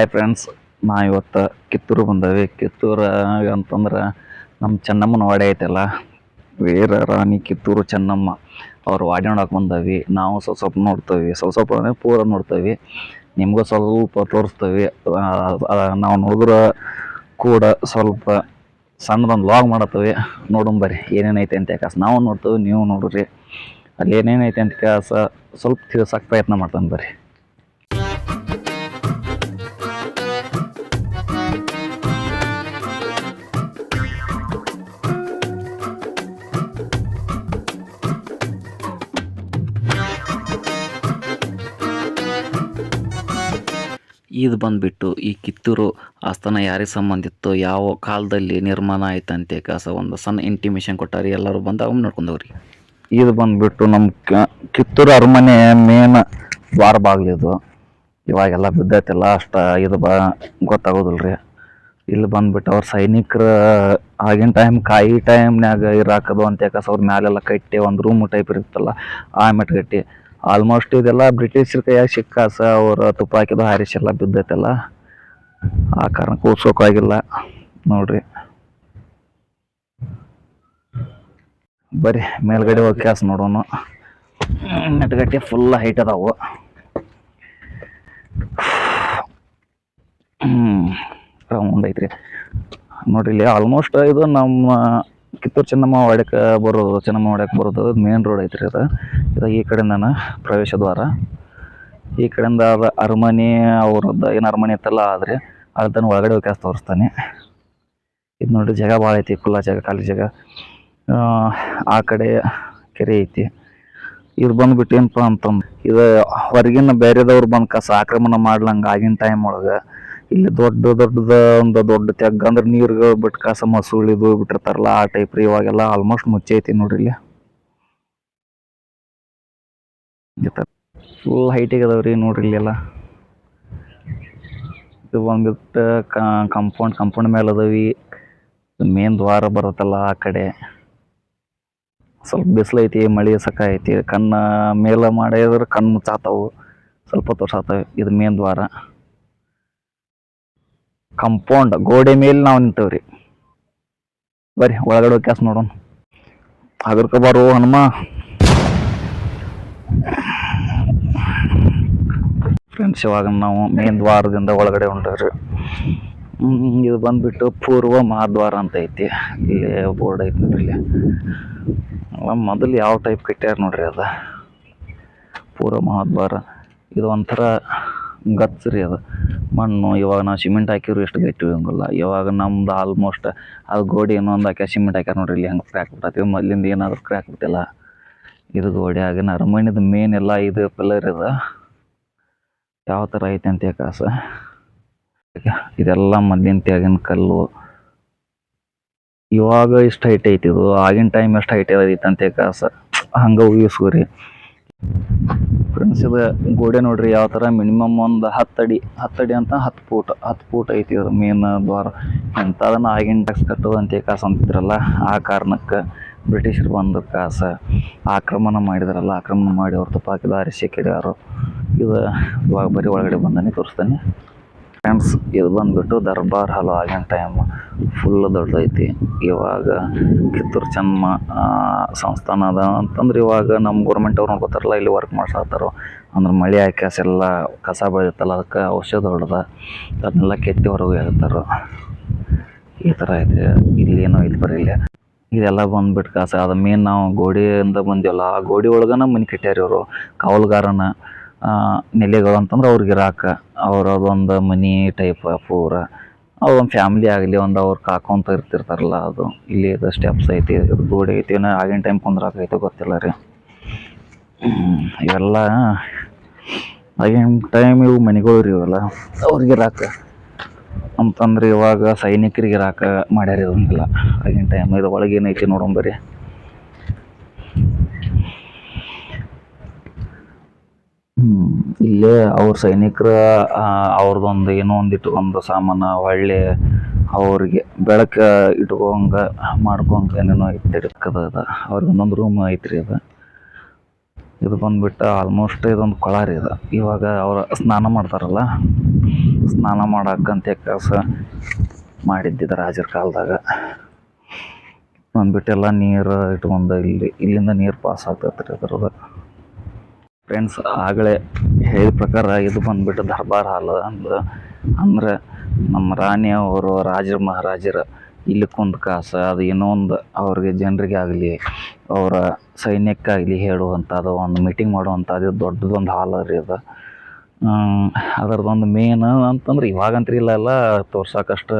Hi friends ನಾ ಇವತ್ತು ಕಿತ್ತೂರು ಬಂದವಿ. ಕಿತ್ತೂರು ಅಂತಂದ್ರೆ ನಮ್ಮ ಚೆನ್ನಮ್ಮನ ವಾಡೆ ಐತಲ್ಲ, ವೀರ ರಾಣಿ ಕಿತ್ತೂರು ಚೆನ್ನಮ್ಮ. ಅವ್ರು ವಾಡೆ ನೋಡಕ್ಕೆ ಬಂದವಿ. ನಾವು ಸ್ವಲ್ಪ ಸ್ವಲ್ಪ ನೋಡ್ತೇವೆ. ಸ್ವಲ್ಪ ಸ್ವಲ್ಪ ಅಂದರೆ ಪೂರ ನೋಡ್ತೇವೆ. ನಿಮಗೂ ಸ್ವಲ್ಪ ತೋರಿಸ್ತೇವೆ. ನಾವು ನೋಡಿದ್ರೆ ಕೂಡ ಸ್ವಲ್ಪ ಸಣ್ಣದೊಂದು ಲಾಗ್ ಮಾಡತ್ತೇವೆ. ನೋಡೋಣ ಬರ್ರಿ. ಏನೇನೈತೆ ಅಂತ ಕಾಸ. ನಾವು ನೋಡ್ತೇವೆ, ನೀವು ನೋಡ್ರಿ. ಅಲ್ಲಿ ಏನೇನೈತೆ ಅಂತ ಕಾಸ ಸ್ವಲ್ಪ ತಿಳ್ಸಕ್ಕೆ ಪ್ರಯತ್ನ ಮಾಡ್ತಾನೆ ಬರ್ರಿ. ಇದು ಬಂದ್ಬಿಟ್ಟು ಈ ಕಿತ್ತೂರು ಆಸ್ಥಾನ ಯಾರಿಗೆ ಸಂಬಂಧಿತ್ತು ಯಾವ ಕಾಲದಲ್ಲಿ ನಿರ್ಮಾಣ ಆಯ್ತಂತೆ ಕಾಸ ಒಂದು ಸಣ್ಣ ಇಂಟಿಮೇಷನ್ ಕೊಟ್ಟಾರಿ, ಎಲ್ಲರೂ ಬಂದು ಅವ್ನು ನೋಡ್ಕೊಂಡವ್ರಿ. ಇದು ಬಂದ್ಬಿಟ್ಟು ನಮ್ಮ ಕಿತ್ತೂರು ಅರಮನೆ ಮೇನ್ ದ್ವಾರ ಬಾಗಿಲಿದು ಇವಾಗೆಲ್ಲ ಬಿದ್ದೈತೆಲ್ಲ, ಅಷ್ಟು ಇದು ಬ ಗೊತ್ತಾಗೋದಿಲ್ಲ ರೀ ಇಲ್ಲಿ ಬಂದ್ಬಿಟ್ಟು ಅವ್ರ ಸೈನಿಕರ ಆಗಿನ ಟೈಮ್ ಕಾಯಿ ಟೈಮ್ನಾಗ ಇರಾಕದು ಅಂತ ಯಾಕಸ್ ಅವ್ರ ಮ್ಯಾಲೆಲ್ಲ ಕಟ್ಟಿ ಒಂದು ರೂಮ್ ಟೈಪ್ ಇರುತ್ತಲ್ಲ, ಆ ಮೆಟ್ ಕಟ್ಟಿ ಆಲ್ಮೋಸ್ಟ್ ಇದೆಲ್ಲ ಬ್ರಿಟಿಷರ ಕೈಯಾಗ ಸಿಕ್ಕಾಸ ಅವ್ರ ತುಪ್ಪಾಕಿದ ಹಾರಿಸೆಲ್ಲ, ಬಿದ್ದೈತೆಲ್ಲ. ಆ ಕಾರಣ ಉಳ್ಸೋಕಾಗಿಲ್ಲ ನೋಡ್ರಿ. ಬರ್ರಿ ಮೇಲ್ಗಡೆ ಹೋಗಿ ಕ್ಯಾಸ್ ನೋಡೋಣ. ನೆಟ್ಗಟ್ಟಿ ಫುಲ್ ಹೈಟ್ ಅದಾವು. ರೌಂಡ್ ಐತ್ರಿ. ನೋಡ್ರಿ, ಇಲ್ಲಿ ಆಲ್ಮೋಸ್ಟ್ ಇದು ನಮ್ಮ ಕಿತ್ತೂರು ಚೆನ್ನಮ್ಮ ವಾಡ್ಯಕ್ಕೆ ಬರೋದು, ಚೆನ್ನಮ್ಮ ವಾಡ್ಯಕ್ಕೆ ಬರೋದು ಮೇನ್ ರೋಡ್ ಐತ್ರಿ ಅದು. ಇದು ಈ ಕಡೆ ನಾನು ಪ್ರವೇಶ ದ್ವಾರ. ಈ ಕಡೆಯಿಂದ ಅದು ಅರಮನೆ ಅವ್ರದ್ದು ಏನು ಅರಮನೆ ಇತ್ತಲ್ಲ ಆದ್ರೆ ಅದನ್ನು ಒಳಗಡೆ ಹೋಗಿ ತೋರಿಸ್ತಾನೆ. ಇದು ನೋಡಿರಿ ಜಾಗ ಭಾಳ ಐತಿ ಖುಲ್ಲಾ ಜಾಗ, ಖಾಲಿ ಜಾಗ. ಆ ಕಡೆ ಕೆರೆ ಐತಿ. ಇದು ಬಂದುಬಿಟ್ಟು ಏನಪ್ಪ ಅಂತಂದು, ಇದು ಹೊರಗಿನ ಬೇರೆದವ್ರು ಬಂದು ಕಸ ಆಕ್ರಮಣ ಮಾಡ್ಲಂಗೆ ಆಗಿನ ಟೈಮ್ ಒಳಗೆ ಇಲ್ಲಿ ದೊಡ್ಡ ದೊಡ್ಡದ ಒಂದು ದೊಡ್ಡ ತೆಗ್ಗ ಅಂದ್ರೆ ನೀರು ಬಿಟ್ಟು ಕಸ ಮಸುಳಿದು ಬಿಟ್ಟಿರ್ತಾರಲ್ಲ ಆ ಟೈಪ್ ರೀ ಇವಾಗೆಲ್ಲ ಆಲ್ಮೋಸ್ಟ್ ಮುಚ್ಚೈತಿ ನೋಡ್ರಿ ಇಲ್ಲಿ. ಫುಲ್ ಹೈಟಿಗೆ ಅದಾವ್ರಿ ನೋಡ್ರಿ ಇಲ್ಲೆಲ್ಲ ಇದು ಬಂದ್ಬಿಟ್ಟು ಕಂಪೌಂಡ್ ಕಂಪೌಂಡ್ ಮೇಲೆ ಅದಾವಿ ಮೇನ್ ದ್ವಾರ ಬರುತ್ತಲ್ಲ ಆ ಕಡೆ. ಸ್ವಲ್ಪ ಬಿಸಿಲು ಐತಿ, ಮಳೆ ಸಕ ಐತಿ. ಕಣ್ಣ ಮೇಲೆ ಮಾಡಿದ್ರೆ ಕಣ್ಣು ಮುಚ್ಚಾತಾವು. ಸ್ವಲ್ಪ ತೋರ್ಸಾತವೆ ಇದು ಮೇನ್ ದ್ವಾರ. ಕಂಪೌಂಡ್ ಗೋಡೆ ಮೇಲೆ ನಾವು ನಿಂತೇವ್ರಿ. ಬರ್ರಿ ಒಳಗಡೆ ಕ್ಯಾಸ್ ನೋಡೋಣ. ಅದ್ರಕ ಬರೋ ಹನುಮ. ಫ್ರೆಂಡ್ಸ್ ಇವಾಗ ನಾವು ಮೇನ್ ದ್ವಾರದಿಂದ ಒಳಗಡೆ ಹೊಂಟವ್ರಿ. ಹ್ಮ್, ಇದು ಬಂದ್ಬಿಟ್ಟು ಪೂರ್ವ ಮಹಾದ್ವಾರ ಅಂತ ಐತಿ. ಇಲ್ಲಿ ಬೋರ್ಡ್ ಐತಿ ನೋಡ್ರಿ ಇಲ್ಲಿ. ಮೊದಲು ಯಾವ ಟೈಪ್ ಕಟ್ಟ್ಯಾರ ನೋಡ್ರಿ ಅದು? ಪೂರ್ವ ಮಹಾದ್ವಾರ. ಇದು ಒಂಥರ ಗಟ್ಸ್ ರೀ ಅದು. ಮಣ್ಣು, ಇವಾಗ ನಾವು ಸಿಮೆಂಟ್ ಹಾಕಿದ್ರು ಎಷ್ಟು ಗಟ್ಟಿ ಹಂಗಲ್ಲ ಇವಾಗ ನಮ್ದು ಆಲ್ಮೋಸ್ಟ್ ಅದು ಗೋಡೆ ಏನೋ ಒಂದು ಹಾಕಿ ಸಿಮೆಂಟ್ ಹಾಕ್ಯಾರ ನೋಡ್ರಿ, ಇಲ್ಲಿ ಹಂಗೆ ಕ್ರ್ಯಾಕ್ ಬಿಟ್ಟಿ ಮೊದಲಿಂದ ಏನಾದರೂ ಕ್ರ್ಯಾಕ್ ಬಿಟ್ಟಿಲ್ಲ. ಇದು ಗೋಡೆ ಆಗಿನ ಅರಮನೆದು ಮೇನ್ ಎಲ್ಲ ಇದು ಪಿಲ್ಲರ್ ಇದು. ಯಾವ ಥರ ಐತೆ ಅಂತ ಕಾಸ. ಇದೆಲ್ಲ ಮೊದ್ಲಿನ ಕಲ್ಲು. ಇವಾಗ ಇಷ್ಟು ಹೈಟ್ ಐತಿ ಇದು? ಆಗಿನ ಟೈಮ್ ಎಷ್ಟು ಹೈಟ್ ಐತಂತೆ ಕಾಸ. ಹಂಗೆ ಊಹಿಸ್ಕೋರಿ ಫ್ರೆಂಡ್ಸ್ ಇದು ಗೋಡೆ ನೋಡ್ರಿ, ಯಾವ ಥರ ಮಿನಿಮಮ್ ಒಂದು ಹತ್ತು ಅಡಿ ಹತ್ತು ಅಡಿ ಅಂತ ಹತ್ತು ಫೂಟ್ ಹತ್ತು ಫೂಟ್ ಐತಿ ಇದು ಮೇನ್ ದ್ವಾರ. ಎಂಥದನ್ನ ಆಗಿನ ಟ್ಯಾಕ್ಸ್ ಕಟ್ಟೋದು ಅಂತ ಕಾಸು ಅಂತಿದ್ರಲ್ಲ, ಆ ಕಾರಣಕ್ಕೆ ಬ್ರಿಟಿಷರು ಬಂದ ಕಾಸ ಆಕ್ರಮಣ ಮಾಡಿದ್ರಲ್ಲ, ಆಕ್ರಮಣ ಮಾಡಿ ಅವ್ರ ತಪ್ಪಾಕಿದ ಹಾರಿಸಿ ಕೆಡ್ಯಾರು ಇದು ಇವಾಗ ಬರೀ ಒಳಗಡೆ ಬಂದಾನೆ ತೋರಿಸ್ತಾನೆ. ಫ್ರೆಂಡ್ಸ್ ಇದು ಬಂದ್ಬಿಟ್ಟು ದರ್ಬಾರ್ ಹಾಲು ಆಗಿನ ಟೈಮ್ ಫುಲ್ ದೊಡ್ಡದೈತಿ. ಇವಾಗ ಕಿತ್ತೂರು ಚೆನ್ನಮ್ಮ ಸಂಸ್ಥಾನ ಅದ. ಅಂತಂದ್ರೆ ಇವಾಗ ನಮ್ಮ ಗೌರ್ಮೆಂಟ್ ಅವ್ರು ನೋಡ್ಕೊತಾರಲ್ಲ ಇಲ್ಲಿ ವರ್ಕ್ ಮಾಡ್ಸತ್ತಾರೋ ಅಂದ್ರೆ ಮಳೆ ಆಕ್ಯಾಸ ಎಲ್ಲ ಕಸ ಬೆಳೆಯುತ್ತಲ್ಲ ಅದಕ್ಕೆ ಔಷಧ ಹೊಡೆದ. ಅದನ್ನೆಲ್ಲ ಕೆತ್ತಿ ಹೊರಗೆ ಹೇಳ್ತಾರೆ ಈ ಥರ ಏನೋ ಬರೀ ಬರ್ರಿ ಇಲ್ಲಿ. ಇದೆಲ್ಲ ಬಂದ್ಬಿಟ್ಟು ಕಾಸ. ಅದು ಮೇನ್ ನಾವು ಗೋಡೆಯಿಂದ ಬಂದಿವಲ್ಲ, ಆ ಗೋಡೆ ಒಳಗನ ಮನೆ ಕಟ್ಟ್ಯಾರ ಇವರು. ಕಾವಲುಗಾರನ. ನೆಲೆಗಳು ಅಂತಂದ್ರೆ ಅವ್ರಿಗೆ ಇರಾಕ. ಅವರದೊಂದು ಮನಿ ಟೈಪ್ ಪೂರ ಅವ್ರೊಂದು ಫ್ಯಾಮಿಲಿ ಆಗಲಿ, ಒಂದು ಅವ್ರು ಕಾಕೊಂತ ಇರ್ತಿರ್ತಾರಲ್ಲ, ಅದು ಇಲ್ಲಿ ಇದು ಸ್ಟೆಪ್ಸ್ ಐತಿ ಗೋಡೆ ಐತಿ. ಏನೋ ಆಗಿನ ಟೈಮ್ ಕುಂದ್ರಾಕೈತೆ ಗೊತ್ತಿಲ್ಲ ರೀ. ಇವೆಲ್ಲ ಆಗಿನ ಟೈಮ್ ಇವು ಮನೆಗಳು ರೀ ಇವೆಲ್ಲ. ಅವ್ರಿಗೆ ಇರಾಕ. ಅಂತಂದ್ರೆ ಇವಾಗ ಸೈನಿಕರಿಗೆ ಇರಾಕ ಮಾಡ್ಯಾರ ಇರೋಂಗಿಲ್ಲ ಆಗಿನ ಟೈಮ್ ಇದು ಒಳಗೇನೈತಿ ನೋಡೋಣ ಇಲ್ಲೇ ಅವ್ರ ಸೈನಿಕರ ಅವ್ರದ್ದೊಂದು ಏನೋ ಒಂದು ಇಟ್ಕೊಂಡು ಸಾಮಾನು ಹೊಳ್ಳಿ ಅವ್ರಿಗೆ ಬೆಳಕ ಇಟ್ಕೊಂಗ ಮಾಡ್ಕೊಂಗ ಏನೇನೋ ಇಟ್ಟಿಡ್ಕದ ಅದ. ಅವ್ರಿಗೆ ಒಂದೊಂದು ರೂಮ್ ಐತ್ರಿ ಅದು. ಇದು ಬಂದುಬಿಟ್ಟು ಆಲ್ಮೋಸ್ಟ್ ಇದೊಂದು ಕೊಳ ರೀ ಇದು ಇವಾಗ ಅವ್ರು ಸ್ನಾನ ಮಾಡ್ತಾರಲ್ಲ, ಸ್ನಾನ ಮಾಡಕ್ಕಂತ ಕೆಲಸ ಮಾಡಿದ್ದಿದ್ದ ರಾಜರ ಕಾಲದಾಗ. ಬಂದ್ಬಿಟ್ಟೆಲ್ಲ ನೀರು ಇಟ್ಕೊಂಡು ಇಲ್ಲಿ, ಇಲ್ಲಿಂದ ನೀರು ಪಾಸ್ ಆಗ್ತೈತೆ ರೀ ಅದ್ರದ್ದು ಫ್ರೆಂಡ್ಸ್ ಆಗಲೇ ಹೇಳಿದ ಪ್ರಕಾರ ಇದು ಬಂದ್ಬಿಟ್ಟು ದರ್ಬಾರ್ ಹಾಲ್ ಅಂದು, ಅಂದ್ರೆ ನಮ್ಮ ರಾಣಿ ಅವರು ರಾಜರ ಮಹಾರಾಜರ ಇಲ್ಲಿ ಕುಂದ ಕಾಸ, ಅದು ಏನೋ ಒಂದು ಅವ್ರಿಗೆ ಜನರಿಗೆ ಆಗಲಿ, ಅವರ ಸೈನ್ಯಕ್ಕಾಗಲಿ ಹೇಳುವಂಥದ್ದು, ಒಂದು ಮೀಟಿಂಗ್ ಮಾಡುವಂಥದ್ದು ದೊಡ್ಡದೊಂದು ಹಾಲ್ ರೀ ಅದು. ಅದರದೊಂದು ಮೇನ್ ಅಂತಂದ್ರೆ ಇವಾಗಂತೂ ಇಲ್ಲ ಎಲ್ಲ, ತೋರ್ಸಾಕಷ್ಟು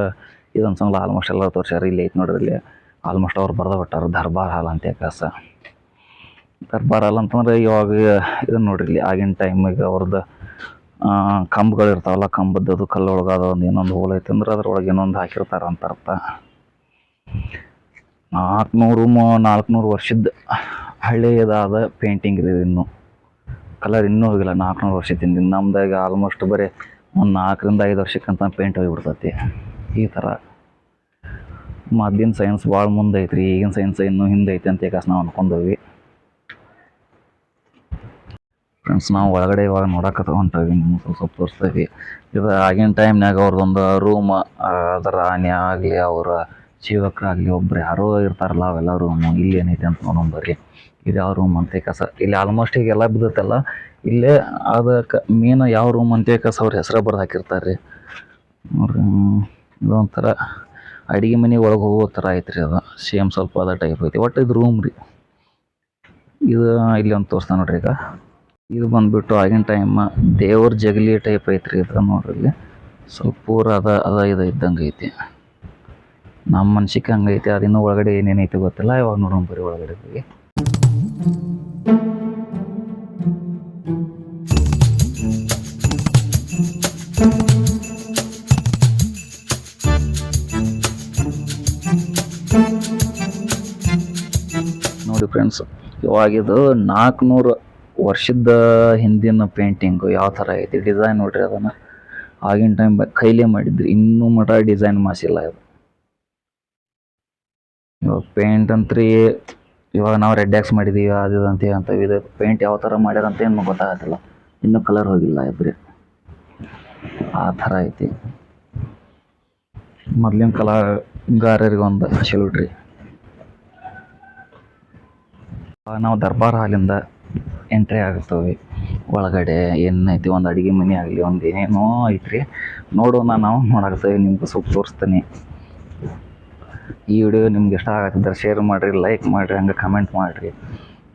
ಇದೊಂದು ಸಂಗ್ಲ ಆಲ್ಮೋಸ್ಟ್ ಎಲ್ಲ ತೋರ್ಸ್ಯಾರ, ಇಲ್ಲಿ ಐತೆ ನೋಡ್ರಿ, ಇಲ್ಲಿ ಆಲ್ಮೋಸ್ಟ್ ಅವ್ರು ಬರ್ದ ಬಿಟ್ಟಾರ ದರ್ಬಾರ್ ಹಾಲ್ ಅಂತ ಕಾಸ. ದರ್ಬಾರ್ ಹಾಲ್ ಅಂತಂದ್ರೆ ಇವಾಗ ಇದನ್ನ ನೋಡ್ರಿ ಇಲ್ಲಿ ಆಗಿನ ಟೈಮಿಗೆ ಅವ್ರದ್ದು ಕಂಬಗಳು ಇರ್ತಾವಲ್ಲ, ಕಂಬದ್ದು ಕಲ್ಲೊಳಗೆ ಅದು ಒಂದು ಇನ್ನೊಂದು ಹೋಲ್ ಐತೆ ಅಂದ್ರೆ ಅದ್ರೊಳಗೆ ಏನೊಂದು ಹಾಕಿರ್ತಾರೆ ಅಂತ ಅರ್ಥ. ನಾಲ್ಕುನೂರು ನಾಲ್ಕುನೂರು ವರ್ಷದ ಹಳೆಯದಾದ ಪೇಂಟಿಂಗ್ ಇದೆ ಇನ್ನು. ಕಲರ್ ಇನ್ನೂ ಹೋಗಿಲ್ಲ, ನಾಲ್ಕುನೂರು ವರ್ಷದಿಂದ. ನಮ್ದಾಗ ಆಲ್ಮೋಸ್ಟ್ ಬರೀ ಒಂದು ನಾಲ್ಕರಿಂದ ಐದು ವರ್ಷಕ್ಕಂತ ಪೇಂಟ್ ಹೋಗಿಬಿಡ್ತೈತಿ. ಈ ಥರ ಮದ್ದಿನ ಸೈನ್ಸ್ ಭಾಳ ಮುಂದೆ ಐತ್ರಿ, ಈಗಿನ ಸೈನ್ಸ್ ಇನ್ನೂ ಹಿಂದೆ ಅಂತ ಯಾಕೆ ನಾವು ಅನ್ಕೊಂಡವಿ. ಫ್ರೆಂಡ್ಸ್ ನಾವು ಒಳಗಡೆ ಇವಾಗ ನೋಡಕತ್ತ ಹೊಂಟವಿ ನಿಮ್ಗೆ ಸ್ವಲ್ಪ ತೋರಿಸ್ತೀವಿ. ಇದು ಆಗಿನ ಟೈಮ್ನಾಗ ಅವ್ರದ್ದೊಂದು ರೂಮ್ ಅದರ ಆನೆ ಆಗಲಿ, ಅವರ ಜೀವಕರಾಗಲಿ ಒಬ್ರು ಯಾರೋ ಇರ್ತಾರಲ್ಲ, ಅವೆಲ್ಲ ರೂಮು ಇಲ್ಲಿ ಏನೈತೆ ಅಂತ ನೋಡೋಣ ಬರ್ರಿ. ಇದು ಯಾವ ರೂಮ್ ಅಂತ ಕಸ. ಇಲ್ಲಿ ಆಲ್ಮೋಸ್ಟ್ ಈಗ ಎಲ್ಲ ಬಿದ್ದತ್ತಲ್ಲ ಇಲ್ಲೇ ಅದಕ್ಕೆ ಮೇನ್ ಯಾವ ರೂಮ್ ಅಂತ ಕಸ ಅವ್ರ ಹೆಸರು ಬರ್ದು ಹಾಕಿರ್ತಾರೆ ರೀ ನೋಡ್ರಿ, ಇದೊಂಥರ ಅಡಿಗೆ ಮನೆ ಒಳಗೆ ಹೋಗೋ ಥರ ಐತ್ರಿ ಅದು. ಸೇಮ್ ಸ್ವಲ್ಪ ಅದ ಟೈಪ್ ಐತಿ, ಒಟ್ಟು ಇದು ರೂಮ್ ರೀ. ಇದು, ಇಲ್ಲಿ ಒಂದು ತೋರಿಸ್ತಾನೆ ನೋಡ್ರಿ ಈಗ. ಇದು ಬಂದ್ಬಿಟ್ಟು ಆಗಿನ ಟೈಮ್ ದೇವ್ರ ಜಗಲಿ ಟೈಪ್ ಐತ್ರಿ ಇದು ನೋಡ್ರಿ. ಸ್ವಲ್ಪ ಪೂರ ಅದ ಅದ, ಇದು ಇದ್ದಂಗೆ ಐತಿ. ನಮ್ಮ ಮನ್ಸಿಗೆ ಹಂಗೈತಿ ಅದಿನ್ನೂ ಒಳಗಡೆ ಏನೇನೈತಿ ಗೊತ್ತಿಲ್ಲ, ಇವಾಗ ನೋಡೋಣ ಬರೀ ಒಳಗಡೆ ಹೋಗಿ. ನೋಡಿ ಫ್ರೆಂಡ್ಸ್ ಇವಾಗಿದು ನಾಲ್ಕುನೂರು ವರ್ಷದ ಹಿಂದಿನ ಪೇಂಟಿಂಗು ಯಾವ ಥರ ಐತಿ? ಡಿಸೈನ್ ನೋಡ್ರಿ ಅದನ್ನು. ಆಗಿನ ಟೈಮ್ ಕೈಲೇ ಮಾಡಿದ್ರಿ. ಇನ್ನೂ ಮಟ ಡಿಸೈನ್ ಮಾಡಿಸಿಲ್ಲ ಇದು ಇವಾಗ ಪೇಂಟ್ ಅಂತ್ರಿ, ಇವಾಗ ನಾವು ರೆಡ್ ಆಕ್ಸ್ ಮಾಡಿದೀವಿ, ಅದು ಅಂತ ಅಂತ ಇದು ಪೇಂಟ್ ಯಾವ ಥರ ಮಾಡ್ಯಾರ ಅಂತ ಏನು ಗೊತ್ತಾಗತ್ತಿಲ್ಲ ಇನ್ನೂ ಕಲರ್ ಹೋಗಿಲ್ಲ ಇದ್ರಿ ಆ ಥರ ಐತಿ. ಮೊದ್ಲಿನ ಕಲಾಗಾರರಿಗೆ ಒಂದು ಸಲ್ಯೂಟ್ ನಾವು ದರ್ಬಾರ್ ಹಾಲಿಂದ ಎಂಟ್ರಿ ಆಗ್ತವೆ ಒಳಗಡೆ ಏನೈತಿ, ಒಂದು ಅಡುಗೆ ಮನೆ ಆಗಲಿ, ಒಂದು ಏನೇನೋ ಐತ್ರಿ. ನೋಡೋಣ, ನಾವು ನೋಡಾಕ್ತೇವೆ ನಿಮ್ಗೆ ಸ್ವಲ್ಪ ತೋರಿಸ್ತೀನಿ. ಈ ವಿಡಿಯೋ ನಿಮ್ಗೆ ಇಷ್ಟ ಆಗತ್ತಿದ್ರೆ ಶೇರ್ ಮಾಡಿರಿ ಲೈಕ್ ಮಾಡಿರಿ, ಹಂಗೆ ಕಮೆಂಟ್ ಮಾಡಿರಿ.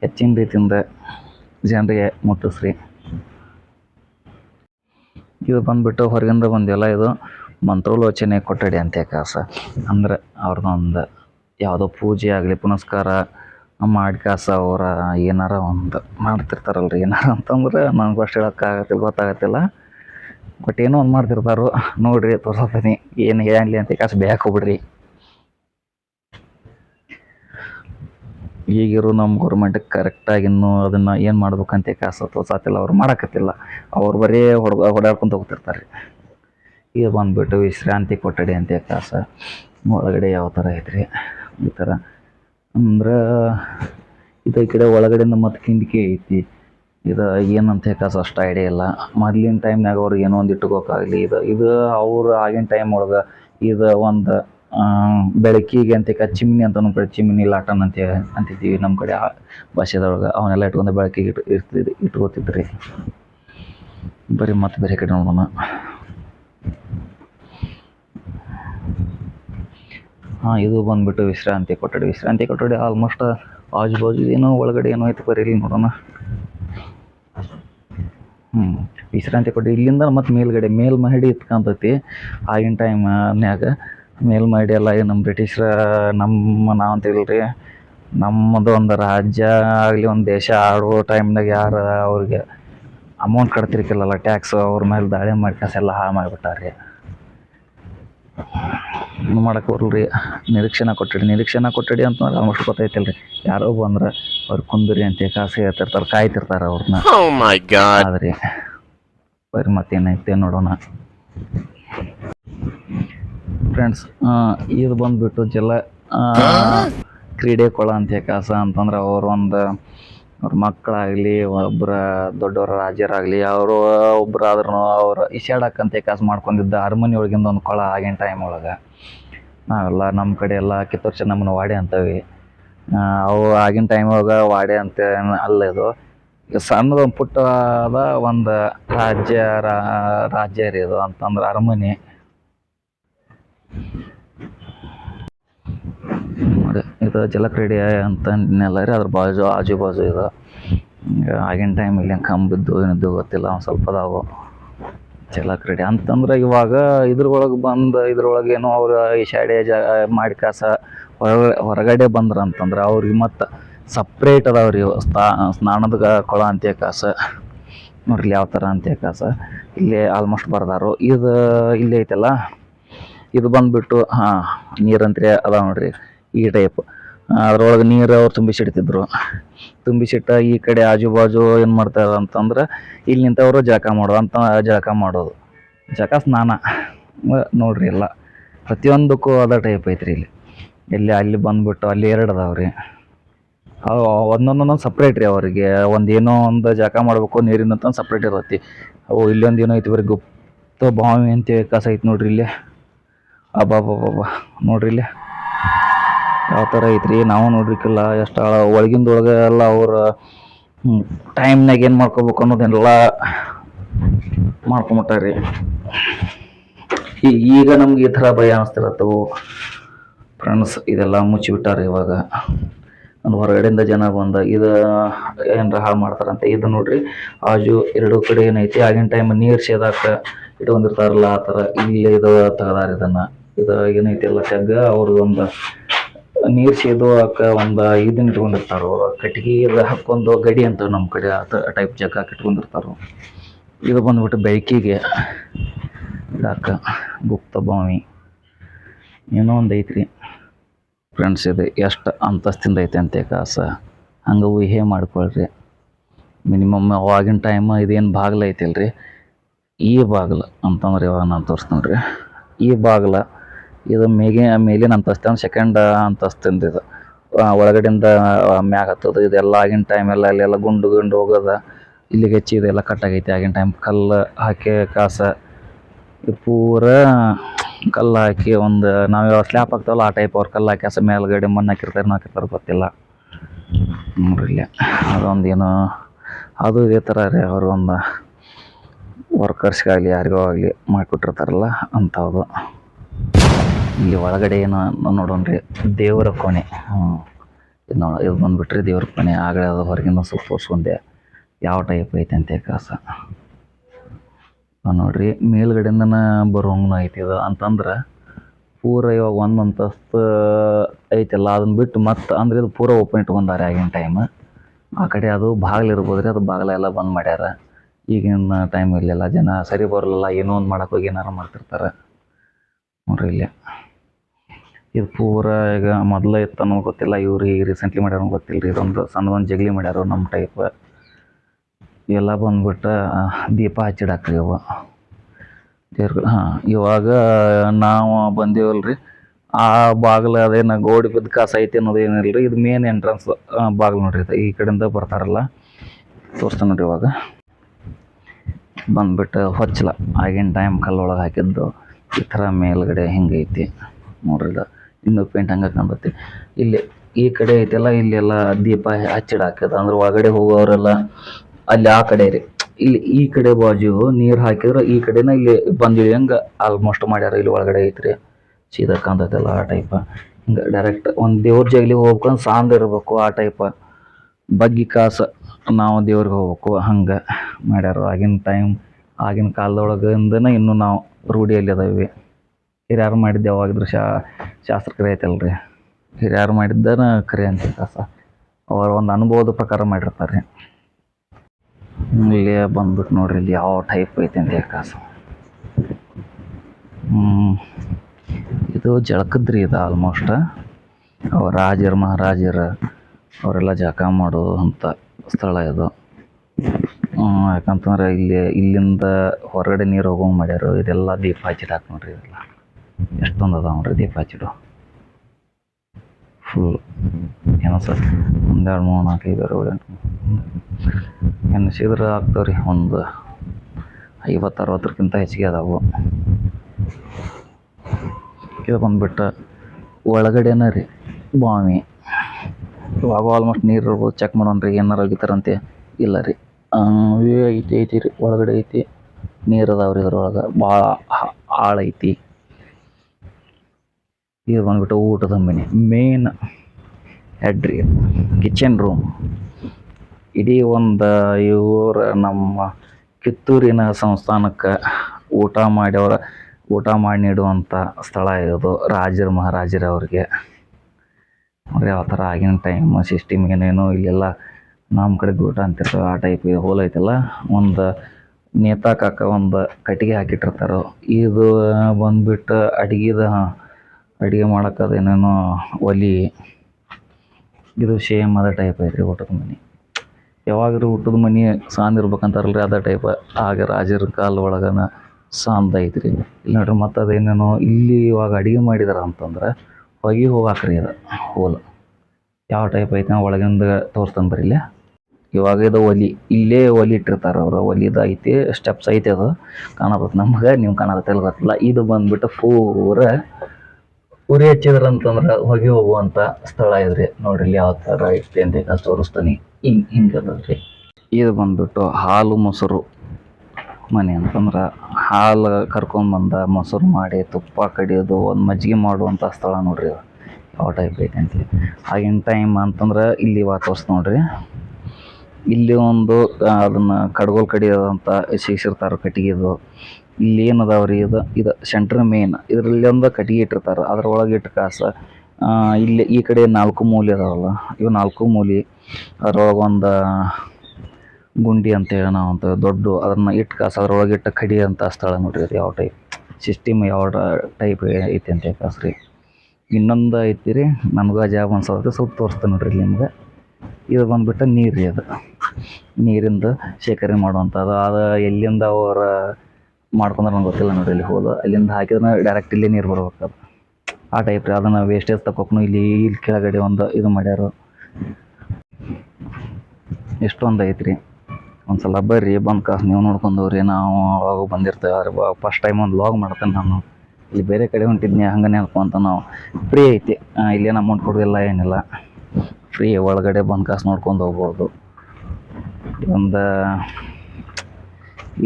ಹೆಚ್ಚಿನ ರೀತಿಯಿಂದ ಜನರಿಗೆ ಮುಟ್ಟಿಸ್ರಿ. ಇದು ಬಂದುಬಿಟ್ಟು ಹೊರಗಿಂದ ಬಂದಿಲ್ಲ ಇದು ಮಂತ್ರೋಲೋಚನೆ ಕೊಠಡಿ ಅಂತ ಕಾಸ. ಅಂದ್ರೆ ಅವ್ರದ್ದೊಂದು ಯಾವುದೋ ಪೂಜೆ ಆಗಲಿ, ಪುನಸ್ಕಾರ ಮಾಡಿ ಕಾಸ ಅವರ ಏನಾರ ಒಂದು ಮಾಡ್ತಿರ್ತಾರಲ್ರಿ, ಏನಾರ ಅಂತಂದ್ರೆ ನನಗೆ ಅಷ್ಟು ಹೇಳೋಕ್ಕಾಗತ್ತಿಲ್ಲ, ಗೊತ್ತಾಗತ್ತಿಲ್ಲ. ಬಟ್ ಏನೋ ಒಂದು ಮಾಡ್ತಿರ್ತಾರೋ. ನೋಡ್ರಿ ತೋರ್ಸತ್ತೀನಿ ಏನು ಹೇಳಲಿ ಅಂತ ಕಾಸು ಬೇಯಕ್ಕೆ ಹೋಗ್ಬಿಡ್ರಿ. ಈಗಿರೋ ನಮ್ಮ ಗೌರ್ಮೆಂಟ್ ಕರೆಕ್ಟಾಗಿ ಇನ್ನೂ ಅದನ್ನು ಏನು ಮಾಡ್ಬೇಕಂತ ಕಾಸು ತೋರ್ಸತ್ತಿಲ್ಲ, ಅವ್ರು ಮಾಡಕತ್ತಿಲ್ಲ. ಅವ್ರು ಬರೀ ಹೊಡ್ ಹೊಡ್ಯಾಡ್ಕೊಂತ ಹೋಗ್ತಿರ್ತಾರೆ. ಈಗ ಬಂದುಬಿಟ್ಟು ವಿಶ್ರಾಂತಿ ಕೊಠಡಿ ಅಂತ ಕಾಸು ಒಳಗಡೆ ಯಾವ ಥರ ಐತ್ರಿ? ಈ ಥರ ಅಂದ್ರೆ ಇದು ಈ ಕಡೆ ಒಳಗಡೆಯಿಂದ ಮತ್ತು ಕಿಂಡಿಕೆ ಐತಿ. ಇದು ಏನಂತ ಹೇಳಕ್ಕೆ ಅಷ್ಟು ಐಡಿಯಾ ಇಲ್ಲ. ಮೊದ್ಲಿನ ಟೈಮ್ನಾಗ ಅವ್ರಿಗೆ ಏನೋ ಒಂದು ಇಟ್ಕೋಕ್ಕಾಗಲಿ ಇದು ಇದು ಅವ್ರು ಆಗಿನ ಟೈಮ್ ಒಳಗೆ ಇದು ಒಂದು ಬೆಳಕಿಗೆ ಅಂತ ಚಿಮ್ನಿ ಅಂತ ಕಡೆ ಚಿಮ್ನಿ, ಲಾಟನ್ ಅಂತ ಅಂತಿದ್ದೀವಿ ನಮ್ಮ ಕಡೆ ಆ ಭಾಷೆದೊಳಗೆ. ಅವನ್ನೆಲ್ಲ ಇಟ್ಕೊಂಡು ಬೆಳಕಿಗೆ ಇಟ್ಟು ಇರ್ತಿದ್ದು ಇಟ್ಕೋತಿದ್ರಿ. ಬರೀ ಮತ್ತೆ ಬೇರೆ ಕಡೆ ನೋಡೋಣ. ಹಾಂ, ಇದು ಬಂದ್ಬಿಟ್ಟು ವಿಶ್ರಾಂತಿ ಕೊಠಡಿ. ವಿಶ್ರಾಂತಿ ಕೊಠಡಿ ಆಲ್ಮೋಸ್ಟ್ ಆಜು ಬಾಜು ಏನೋ ಒಳಗಡೆ ಏನೋ ಐತೆ ಬರೀ ಇಲ್ಲಿ ನೋಡೋಣ. ಹ್ಞೂ ವಿಶ್ರಾಂತಿ ಕೊಟ್ಟು ಇಲ್ಲಿಂದ ಮತ್ತು ಮೇಲ್ಗಡೆ, ಮೇಲ್ ಮಹಡಿ ಇತ್ಕಂತೈತಿ ಆಗಿನ ಟೈಮ್ನ್ಯಾಗ ಮೇಲ್ ಮಹಡಿ ಎಲ್ಲ ನಮ್ಮ ಬ್ರಿಟಿಷರ ನಮ್ಮ ನಾವು ಅಂತೀವಲ್ರಿ ನಮ್ಮದು ಒಂದು ರಾಜ್ಯ ಆಗಲಿ, ಒಂದು ದೇಶ ಆಡೋ ಟೈಮ್ನಾಗ ಯಾರು ಅವ್ರಿಗೆ ಅಮೌಂಟ್ ಕಟ್ತಿರ್ಕಿಲ್ಲಲ್ಲ ಟ್ಯಾಕ್ಸ್ ಅವ್ರ ಮೇಲೆ ದಾಳಿ ಮಾಡಿ ಎಲ್ಲ ಹಾಳು ಮಾಡಿಬಿಟ್ಟಾರೆ ಮಾಡಕ್ಕೆ ಬರಲ್ರಿ. ನಿರೀಕ್ಷಣಾ ಕೊಠಡಿ ನಿರೀಕ್ಷಣಾ ಕೊಠಡಿ ಅಂತಂದ್ರೆ ಆಲ್ಮೋಸ್ಟ್ ಗೊತ್ತೈತಲ್ರಿ. ಯಾರೋ ಬಂದ್ರೆ ಅವ್ರು ಕುಂದ್ರಿ ಅಂತ ಕಾಸು ಹೇಳ್ತಿರ್ತಾರೆ ಕಾಯ್ತಿರ್ತಾರೆ ಅವ್ರನ್ನ. Oh. ಆದ್ರಿ ಬರ್ರಿ ಮತ್ತೇನೈತೆ ನೋಡೋಣ. ಫ್ರೆಂಡ್ಸ್ ಇದು ಬಂದ್ಬಿಟ್ಟು ಜಿಲ್ಲಾ ಆ, ಕ್ರೀಡೆ ಕೊಳ ಅಂತ ಕಾಸ ಅಂತಂದ್ರೆ ಅವ್ರು ಒಂದು ಅವ್ರ ಮಕ್ಕಳಾಗಲಿ ಒಬ್ಬರ ದೊಡ್ಡವರ ರಾಜ್ಯರಾಗಲಿ ಅವರು ಒಬ್ರು ಆದ್ರೂ ಅವ್ರು ಈಸಾಡಕ್ಕಂತ ಕಾಸು ಮಾಡ್ಕೊಂಡಿದ್ದ ಅರಮನೆ ಒಳಗಿಂದ ಒಂದು ಕೊಳ ಆಗಿನ ಟೈಮ್ ಒಳಗೆ. ನಾವೆಲ್ಲ ನಮ್ಮ ಕಡೆ ಎಲ್ಲ ಕಿತ್ತೂರು ಚೆನ್ನಮ್ಮನ ವಾಡೆ ಅಂತೇವಿ. ಅವು ಆಗಿನ ಟೈಮ್ ಒಳಗೆ ವಾಡೆ ಅಂತ ಅಲ್ಲ ಇದು. ಸಣ್ಣದೊಂದು ಸಣ್ಣದು ಒಂದು ರಾಜ್ಯ ರಾಜ್ಯ ರೀ ಇದು ಅಂತಂದ್ರೆ ಅರಮನೆ. ಇದು ಜಲಕ್ರೀಡೆ ಅಂತ ನೆಲ ರೀ ಅದ್ರ ಬಾಜು ಆಜು ಬಾಜು ಇದು ಆಗಿನ ಟೈಮ್ ಇಲ್ಲಿ ಕಂಬಿದ್ದು ಏನಿದ್ದು ಗೊತ್ತಿಲ್ಲ, ಒಂದು ಸ್ವಲ್ಪ ಅದಾವು. ಜಲಕ್ರೀಡೆ ಅಂತಂದ್ರೆ ಇವಾಗ ಇದ್ರೊಳಗೆ ಬಂದು, ಇದ್ರೊಳಗೆ ಏನೋ ಅವ್ರು ಈ ಶಾಡೆ ಜ, ಮಾಡಿ ಕಾಸ ಹೊರಗಡೆ ಹೊರಗಡೆ ಬಂದ್ರ ಅಂತಂದ್ರೆ ಅವ್ರಿಗೆ ಮತ್ತು ಸಪ್ರೇಟ್ ಅದಾವ್ರಿ ಸ್ನಾ, ಸ್ನಾನದ ಕೊಳ ಅಂತ್ಯ ಕಾಸ, ನೋಡ್ರಿ ಯಾವ ಥರ ಅಂತೆ ಕಾಸ. ಇಲ್ಲಿ ಆಲ್ಮೋಸ್ಟ್ ಬರ್ದಾರು. ಇದು, ಇಲ್ಲಿ ಐತಲ್ಲ? ಇದು ಬಂದ್ಬಿಟ್ಟು, ಹಾಂ, ನೀರಂತ್ರೆ ಅದಾವ ನೋಡ್ರಿ, ಈ ಟೈಪ್ ಅದ್ರೊಳಗೆ ನೀರು ಅವ್ರು ತುಂಬಿಸಿಡ್ತಿದ್ರು. ತುಂಬಿಸಿಟ್ಟ ಈ ಕಡೆ ಆಜು ಬಾಜು ಏನು ಮಾಡ್ತಾರೆ ಅಂತಂದ್ರೆ ಇಲ್ಲಿ ನಿಂತವರು ಜಳಕ ಮಾಡೋದು, ಅಂತ ಜಳಕ ಮಾಡೋದು. ಜಳಕ ಸ್ನಾನ. ನೋಡ್ರಿ ಎಲ್ಲ. ಪ್ರತಿಯೊಂದಕ್ಕೂ ಅದ ಟೈಪ್ ಐತ್ರಿ ಇಲ್ಲಿ. ಇಲ್ಲಿ, ಅಲ್ಲಿ ಬಂದ್ಬಿಟ್ಟು ಅಲ್ಲಿ ಎರಡು ಅದಾವ್ರಿ ಅವು ಒಂದೊಂದೊಂದೊಂದು ಸಪ್ರೇಟ್ ರೀ ಅವರಿಗೆ. ಒಂದು ಏನೋ ಒಂದು ಜಳಕ ಮಾಡಬೇಕು ನೀರಿನ ಅಂತ ಸಪ್ರೇಟ್ ಇರತ್ತೆ. ಅವು ಇಲ್ಲೊಂದು ಏನೋ ಐತಿ ಬರೀ ಗುಪ್ತ ಬಾವಿ ಅಂತ ಕಸ ಐತಿ ನೋಡ್ರಿ ಇಲ್ಲಿ. ಅಬ್ಬಬ್ಬಬ್ಬ ನೋಡ್ರಿ ಇಲ್ಲಿ. ಯಾವ ಥರ ಐತ್ರಿ? ನಾವು ನೋಡ್ರಿಕ್ಕಿಲ್ಲ ಎಷ್ಟು ಒಳಗಿಂದೊಳಗೆ ಎಲ್ಲ ಅವ್ರ ಟೈಮ್ನಾಗ ಏನು ಮಾಡ್ಕೋಬೇಕು ಅನ್ನೋದನ್ನೆಲ್ಲ ಮಾಡ್ಕೊಂಬಿಟ್ಟಾರಿ. ಈ- ಈಗ ನಮ್ಗೆ ಈ ಥರ ಭಯ ಅನ್ನಿಸ್ತಿರತ್ತವು ಫ್ರೆಂಡ್ಸ್ ಇದೆಲ್ಲ ಮುಚ್ಚಿಬಿಟ್ಟಾರೆ ಇವಾಗ. ಒಂದು ಹೊರಗಡೆಯಿಂದ ಜನ ಬಂದ, ಇದು ಏನಾರ ಹಾಳು ಮಾಡ್ತಾರಂತೆ ಇದು ನೋಡ್ರಿ. ಆಜು ಎರಡು ಕಡೆ ಏನೈತಿ, ಆಗಿನ ಟೈಮ್ ನೀರು ಸೇದಾಕ ಇಟ್ಕೊಂಡಿರ್ತಾರಲ್ಲ ಆ ಥರ ಇಲ್ಲಿ ಇದು ತೆಗ್ದಾರ ಇದನ್ನ. ಇದು ಏನೈತಿ ಎಲ್ಲ ತೆಗ್ಗ ಅವ್ರದ್ದು ಒಂದು ನೀರು ಸೇದುವಾಕ ಒಂದು ಇದನ್ನ ಇಟ್ಕೊಂಡಿರ್ತಾರ ಅವರು. ಕಟ್ಗೆ ಇದು ಹಾಕ್ಕೊಂಡು ಗಡಿ ಅಂತ ನಮ್ಮ ಕಡೆ ಆ ಟೈಪ್ ಜಗ್ಗ ಇಟ್ಕೊಂಡಿರ್ತಾರ ಇದು ಬಂದ್ಬಿಟ್ಟು ಬೆಳಕಿಗೆ ಅಕ್ಕ ಗುಪ್ತ ಬಾವಿ. ಏನೋ ಒಂದು ಐತ್ರಿ. ಫ್ರೆಂಡ್ಸ್ ಇದು ಎಷ್ಟು ಅಂತಸ್ತಿಂದ ಐತೆ ಅಂತ ಕಾಸ. ಹಂಗೆ ಊಹೆ ಮಾಡ್ಕೊಳ್ರಿ. ಮಿನಿಮಮ್ ಅವಾಗಿನ ಟೈಮ್ ಇದೇನು ಬಾಗಿಲ ಐತಿಲ್ರಿ. ಈ ಬಾಗಿಲು ಅಂತಂದ್ರೆ ಇವಾಗ ನಾನು ತೋರಿಸ್ತೀನಿ ರೀ ಈ ಬಾಗಿಲ ಇದು ಮೇಗೆ, ಮೇಲಿನ ಅಂತಸ್ತು ಅಂದ್ರೆ ಸೆಕೆಂಡ್ ಅಂತಸ್ತಿಂದ ಇದು? ಒಳಗಡೆಯಿಂದ ಮ್ಯಾಗ ಹತ್ತೋದು, ಇದೆಲ್ಲ ಆಗಿನ ಟೈಮ್ ಎಲ್ಲ, ಅಲ್ಲೆಲ್ಲ ಗುಂಡು ಗುಂಡು ಹೋಗೋದ, ಇಲ್ಲಿಗೆ ಹೆಚ್ಚಿ ಇದೆಲ್ಲ ಕಟ್ಟಾಗೈತಿ ಆಗಿನ ಟೈಮ್ ಕಲ್ಲು ಹಾಕಿ ಕಾಸ ಪೂರ ಕಲ್ಲು ಹಾಕಿ ಒಂದು, ನಾವು ಯಾವ ಸ್ಲ್ಯಾಪ್ ಹಾಕ್ತಾವಲ್ಲ ಆ ಟೈಪ್ ಅವ್ರು ಕಲ್ಲು ಹಾಕಿ ಮೇಲ್ಗಡೆ ಮಣ್ಣು ಹಾಕಿರ್ತಾರೆ ಏನೋ ಹಾಕಿರ್ತಾರೆ, ಗೊತ್ತಿಲ್ಲ. ನೋಡ್ರಿ ಅದೊಂದು ಏನು, ಅದು ಇದೇ ಥರ ರೀ, ಅವರು ಒಂದು ವರ್ಕರ್ಸ್ಗಾಗಲಿ ಯಾರಿಗೋ ಆಗಲಿ ಮಾಡಿಕೊಟ್ಟಿರ್ತಾರಲ್ಲ, ಅಂಥದ್ದು. ಇಲ್ಲಿ ಒಳಗಡೆ ಏನು ನೋಡೋಣ್ರಿ, ದೇವರ ಕೊನೆ ಇದು ನೋಡ, ಇದು ಬಂದ್ಬಿಟ್ರಿ ದೇವ್ರ ಕೊನೆ ಆಗಲೇ ಅದು ಹೊರಗಿಂದ ಸ್ವಲ್ಪ ತೋರಿಸ್ಕೊಂಡೆ. ಯಾವ ಟೈಪ್ ಐತೆ ಅಂತ ಕಾಸ ನೋಡ್ರಿ, ಮೇಲ್ಗಡೆಯಿಂದನ ಬರೋಂಗೂ ಐತಿ ಇದು. ಅಂತಂದ್ರೆ, ಪೂರ ಇವಾಗ ಒಂದು ಅಂತಸ್ತು ಐತಲ್ಲ. ಅದನ್ನ ಬಿಟ್ಟು ಮತ್ತೆ ಅಂದ್ರೆ ಇದು ಪೂರ ಓಪನ್ ಇಟ್ಕೊಂಡಾರೆ ಆಗಿನ ಟೈಮ್ ಆ ಕಡೆ ಅದು ಬಾಗಿಲಿರ್ಬೋದು ರೀ ಅದು ಬಾಗಿಲ ಎಲ್ಲ ಬಂದ್ ಮಾಡ್ಯಾರ. ಈಗಿನ ಟೈಮ್ ಇಲ್ಲೆಲ್ಲ ಜನ ಸರಿ ಬರಲಿಲ್ಲ ಏನೋ ಒಂದು ಮಾಡೋಕೆ ಹೋಗಿ ಏನಾರ ಮಾಡ್ತಿರ್ತಾರೆ. ನೋಡ್ರಿ ಇಲ್ಲಿ. ಇದು ಪೂರ ಈಗ ಮೊದಲೇ ಇತ್ತನೋ ಗೊತ್ತಿಲ್ಲ, ಇವ್ರು ಈಗ ರೀಸೆಂಟ್ಲಿ ಮಾಡ್ಯಾರೋ ಗೊತ್ತಿಲ್ಲ ರೀ ಇದೊಂದು ಸಣ್ಣದೊಂದು ಜಗಲಿ ಮಾಡ್ಯಾರ ನಮ್ಮ ಟೈಪ್ ಎಲ್ಲ ಬಂದ್ಬಿಟ್ಟು ದೀಪ ಹಚ್ಚಿಡಾಕ್ರಿ ಅವ ದೇವ್ರ ಹಾಂ, ಇವಾಗ ನಾವು ಬಂದೀವಲ್ರಿ. ಆ ಬಾಗಿಲು ಅದೇನ ಗೋಡಿ ಬಿದ್ದು ಕಾಸ ಐತಿ ಅನ್ನೋದು ಏನಿಲ್ಲ ರೀ ಇದು ಮೇನ್ ಎಂಟ್ರೆನ್ಸ್ ಬಾಗಿಲು ನೋಡ್ರಿ ಇದು. ಈ ಕಡೆಯಿಂದ ಬರ್ತಾರಲ್ಲ, ತೋರಿಸ್ತಾನೆ ನೋಡ್ರಿ ಇವಾಗ. ಬಂದ್ಬಿಟ್ಟು ಹೊಚ್ಚಲ. ಆಗಿನ ಟೈಮ್ ಕಲ್ಲೊಳಗೆ ಹಾಕಿದ್ದು ಈ ಥರ ಮೇಲ್ಗಡೆ ಹಿಂಗೈತಿ. ನೋಡ್ರಿ ಇದು. ಇನ್ನೂ ಪೇಂಟ್ ಹಂಗೆ ಕಾಣ್ತೈತಿ ಇಲ್ಲಿ ಈ ಕಡೆ ಐತೆಲ್ಲ ಇಲ್ಲೆಲ್ಲ ದೀಪ ಹಚ್ಚಿಡಾಕದ ಅಂದ್ರೆ ಒಳಗಡೆ ಹೋಗೋರೆಲ್ಲ ಅಲ್ಲಿ ಆ ಕಡೆ ರೀ. ಇಲ್ಲಿ ಈ ಕಡೆ ಬಾಜು ನೀರು ಹಾಕಿದ್ರೆ ಈ ಕಡೆನ ಇಲ್ಲಿ ಬಂದು ಹೆಂಗೆ ಆಲ್ಮೋಸ್ಟ್ ಮಾಡ್ಯಾರ ಇಲ್ಲಿ ಒಳಗಡೆ ಐತ್ರಿ. ಸೀದಾ ಕಾಣ್ತೈತಲ್ಲ ಆ ಟೈಪ ಹಿಂಗೆ ಡೈರೆಕ್ಟ್ ಒಂದು ದೇವ್ರ ಜಾಗಲಿ ಹೋಗ್ಬೇಕಂದ್ರೆ ಸಾಂದ ಇರಬೇಕು ಆ ಟೈಪ ಬಗ್ಗಿ ಕಾಸ ನಾವು ದೇವ್ರಿಗೆ ಹೋಗ್ಬೇಕು. ಹಂಗೆ ಮಾಡ್ಯಾರ ಆಗಿನ ಟೈಮ್ ಆಗಿನ ಕಾಲದೊಳಗಿಂದನೇ ಇನ್ನೂ ನಾವು ರೂಢಿಯಲ್ಲಿ ಅದಾವೆ ಹಿರಿಯರು ಮಾಡಿದ್ದೆ ಯಾವಾಗಿದ್ರು ಶಾ, ಶಾಸ್ತ್ರ ಕರೆ ಐತಲ್ರಿ. ಹಿರಿಯರು ಮಾಡಿದ್ದನ ಕರೆ ಅಂತ ಕಾಸ. ಅವರ ಒಂದು ಅನುಭವದ ಪ್ರಕಾರ ಮಾಡಿರ್ತಾರೆ ಇಲ್ಲಿ ಬಂದ್ಬಿಟ್ಟು ನೋಡ್ರಿ ಇಲ್ಲಿ ಯಾವ ಟೈಪ್ ಐತೆ ಅಂತ ಕಾಸು. ಇದು ಜಳಕದ್ರಿ ಇದು ಆಲ್ಮೋಸ್ಟ್ ಅವ ರಾಜರು, ಮಹಾರಾಜರ ಅವರೆಲ್ಲ ಜಳಕ ಮಾಡೋ ಅಂತ ಸ್ಥಳ ಇದು. ಯಾಕಂತಂದ್ರೆ ಇಲ್ಲಿ ಇಲ್ಲಿಂದ ಹೊರಗಡೆ ನೀರು ಹೋಗೋ ಮಾಡ್ಯಾರ. ಇದೆಲ್ಲ ದೀಪ ಹಚ್ಚಿಡಾಕ್ ನೋಡ್ರಿ ಇದೆಲ್ಲ ಎಷ್ಟೊಂದು ಅದಾವ ನೋಡ್ರಿ ದೀಪ ಹಚ್ಚಿಡು. ಫುಲ್ ಏನೋ ಸರ್ ಒಂದೆರಡು ಮೂರು ನಾಲ್ಕು ಐದು ಆರು ಎಂಟು ಏನು ಸಿಗಿದ್ರೆ ಆಗ್ತವ್ರಿ, ಒಂದು ಐವತ್ತು ಅರವತ್ತಕ್ಕಿಂತ ಹೆಚ್ಚಿಗೆ ಅದಾವು. ಇದು ಬಂದುಬಿಟ್ಟು ಒಳಗಡೆನೇ ರೀ, ಬಾವಿ. ಇವಾಗ ಆಲ್ಮೋಸ್ಟ್ ನೀರು ಇರ್ಬೋದು ಚೆಕ್ ಮಾಡೋಣ ರೀ, ಏನಾರು ಒಗಿತಾರಂತೆ. ಇಲ್ಲ ರೀ ವ್ಯೂ ಐತಿ ಐತಿ ರೀ, ಒಳಗಡೆ ಐತಿ. ನೀರು ಅದಾವ ರೀ ಇದ್ರೊಳಗೆ ಭಾಳ ಆಳ ಐತಿ. ಇದು ಬಂದ್ಬಿಟ್ಟು ಊಟದ ಮನೆ ಮೇನ್ ಅಡ್ರಿ ಕಿಚನ್ ರೂಮ್ ಇಡೀ ಒಂದು ಇವರ ನಮ್ಮ ಕಿತ್ತೂರಿನ ಸಂಸ್ಥಾನಕ್ಕೆ ಊಟ ಮಾಡ್ಯವ್ರ, ಊಟ ಮಾಡಿ ನೀಡುವಂಥ ಸ್ಥಳ ಇದು ರಾಜರು ಮಹಾರಾಜರವ್ರಿಗೆ ಅವ್ರಿಗೆ. ಯಾವ ಥರ ಆಗಿನ ಟೈಮ್ ಸಿಸ್ಟಮ್ ಏನೇನೋ ಇಲ್ಲೆಲ್ಲ ನಮ್ಮ ಕಡೆ ಊಟ ಅಂತಿರ್ತವೆ ಆ ಟೈಪ್ ಹೋಲ್ ಐತಲ್ಲ. ಒಂದು ನೇತಾಕಾಕ ಒಂದು ಕಟ್ಟಿಗೆ ಹಾಕಿಟ್ಟಿರ್ತಾರೆ. ಇದು ಬಂದ್ಬಿಟ್ಟು ಅಡ್ಗಿದ ಅಡುಗೆ ಮಾಡೋಕ್ಕದು ಏನೇನೋ ಒಲೆ, ಇದು ಸೇಮ್ ಅದೇ ಟೈಪ್ ಐತ್ರಿ ಊಟದ ಮನೆ. ಯಾವಾಗಾರು ಊಟದ ಮನೆ ಸಾಂದ್ ಇರ್ಬೇಕಂತಾರಲ್ರಿ ಅದೇ ಟೈಪ್ ಆಗ ರಾಜರ ಕಾಲ ಒಳಗನ ಸಾಂದ್ ಐತ್ರಿ. ಇಲ್ಲಿ ನೋಡ್ರಿ ಮತ್ತು ಅದೇನೇನೋ ಇಲ್ಲಿ ಇವಾಗ ಅಡುಗೆ ಮಾಡಿದಾರ ಅಂತಂದ್ರೆ ಹೊಗೆ ಹೋಗಾಕ್ರಿ ಅದು ಹೋಲ್. ಯಾವ ಟೈಪ್ ಐತೆ ಒಳಗಿಂದ ತೋರಿಸ್ತಾನೆ ಬರ್ರಿ ಇಲ್ಲೇ. ಇವಾಗ ಇದು ಒಲಿ, ಇಲ್ಲೇ ಒಲಿ ಇಟ್ಟಿರ್ತಾರೆ ಅವರು. ಒಲಿದು ಐತಿ ಸ್ಟೆಪ್ಸ್ ಐತಿ ಅದು. ಕಾಣಬೇಕು ನಮ್ಗೆ ನೀವು ಕಾಣತೈತೆ ಗೊತ್ತಿಲ್ಲ ಇದು ಬಂದ್ಬಿಟ್ಟು ಪೂರ ಉರಿ ಹಚ್ಚಿದ್ರ ಅಂತಂದ್ರ ಹೊಗೆ ಹೋಗುವಂತ ಸ್ಥಳ ಇದ್ರಿ. ನೋಡ್ರಿ ಯಾವ ತರ ಐತಿ ಅಂತ ಈಗ ತೋರಿಸ್ತಾನೆ. ಹಿಂಗೆ ಹಿಂಗೆ ಅದ್ರಿ ಇದು ಬಂದ್ಬಿಟ್ಟು ಹಾಲು ಮೊಸರು ಮನೆ ಅಂತಂದ್ರೆ ಹಾಲು ಕರ್ಕೊಂಬಂದ ಮೊಸರು ಮಾಡಿ ತುಪ್ಪ ಕಡಿಯೋದು, ಒಂದು ಮಜ್ಜಿಗೆ ಮಾಡುವಂಥ ಸ್ಥಳ ನೋಡ್ರಿ ಯಾವ ಟೈಪ್ ಐತೆ ಆಗಿನ ಟೈಮ್ ಅಂತಂದ್ರೆ ಇಲ್ಲಿ ವಾತಾವರ್ಸ್ ನೋಡ್ರಿ. ಇಲ್ಲಿ ಒಂದು ಅದನ್ನ ಕಡ್ಗೋಲ್ ಕಡಿಯೋದಂತ ಶಿಕ್ಷಿರ್ತಾರ ಕಟ್ಟಿಗೆದು. ಇಲ್ಲಿ ಏನು ಅದಾವ್ರಿ ಇದು? ಇದು ಸೆಂಟ್ರ್ ಮೇನ್ ಇದರಲ್ಲಿ ಒಂದು ಕಟ್ಟಿಗೆ ಇಟ್ಟಿರ್ತಾರೆ. ಅದ್ರೊಳಗೆ ಇಟ್ಟು ಕಾಸ ಇಲ್ಲಿ ಈ ಕಡೆ ನಾಲ್ಕು ಮೂಲೆ ಅದಾವಲ್ಲ? ಇವು ನಾಲ್ಕು ಮೂಲೆ. ಅದ್ರೊಳಗೆ ಒಂದು ಗುಂಡಿ ಅಂತೇಳಿ ನಾವು ಅಂತ ದೊಡ್ಡ ಅದನ್ನು ಇಟ್ಟು ಕಾಸು, ಅದ್ರೊಳಗೆ ಇಟ್ಟು ಅಂತ ಸ್ಥಳ ನೋಡ್ರಿ ಅದು ಯಾವ ಟೈಪ್ ಸಿಸ್ಟಮ್ ಯಾವ ಟೈಪ್ ಐತಿ ಅಂತ ಕಾಸ್ರಿ ಇನ್ನೊಂದು ಐತಿ ರೀ, ನನಗೂ ಜಾಬ್ ಅನ್ಸೋದು ಸ್ವಲ್ಪ ತೋರಿಸ್ತೇನೆ ನೋಡ್ರಿ ಇಲ್ಲಿ ನಿಮ್ಗೆ. ಇದು ಬಂದ್ಬಿಟ್ಟು ನೀರು ರೀ ಅದು. ನೀರಿಂದ ಶೇಖರಣೆ ಮಾಡುವಂಥದ್ದು. ಅದು ಎಲ್ಲಿಂದ ಅವ್ರ ಮಾಡ್ಕೊಂಡ್ರೆ ನಂಗೆ ಗೊತ್ತಿಲ್ಲ ನೋಡಿ ಇಲ್ಲಿ ಹೋದ. ಅಲ್ಲಿಂದ ಹಾಕಿದ್ರೆ ಡೈರೆಕ್ಟ್ ಇಲ್ಲಿ ನೀರು ಬರ್ಬೇಕು ಆ ಟೈಪ್ ರೀ ಅದನ್ನು ವೇಸ್ಟೇಜ್ ತಗೋಕ್ನು ಇಲ್ಲಿ ಇಲ್ಲಿ ಕೆಳಗಡೆ ಒಂದು ಇದು ಮಾಡ್ಯಾರು. ಎಷ್ಟೊಂದು ಐತ್ರಿ. ಒಂದು ಸಲ ಬರ್ರಿ, ಬಂದು ಕಾಸು ನೀವು ನೋಡ್ಕೊಂಡವ್ರಿ, ನಾವು ಅವಾಗ ಬಂದಿರ್ತೇವೆ ಫಸ್ಟ್ ಟೈಮ್ ಒಂದು ಲಾಗ್ ಮಾಡ್ತೇನೆ ನಾನು. ಇಲ್ಲಿ ಬೇರೆ ಕಡೆ ಹೊಂಟಿದ್ನಿ, ಹಂಗೆ ಅಂತ ನಾವು. ಫ್ರೀ ಐತಿ. ಇಲ್ಲೇನು ಅಮೌಂಟ್ ಕೊಡೋದಿಲ್ಲ, ಏನಿಲ್ಲ. ಫ್ರೀ ಒಳಗಡೆ ಬಂದು ಕಾಸು ನೋಡ್ಕೊಂಡು ಹೋಗ್ಬೋದು. ಒಂದು,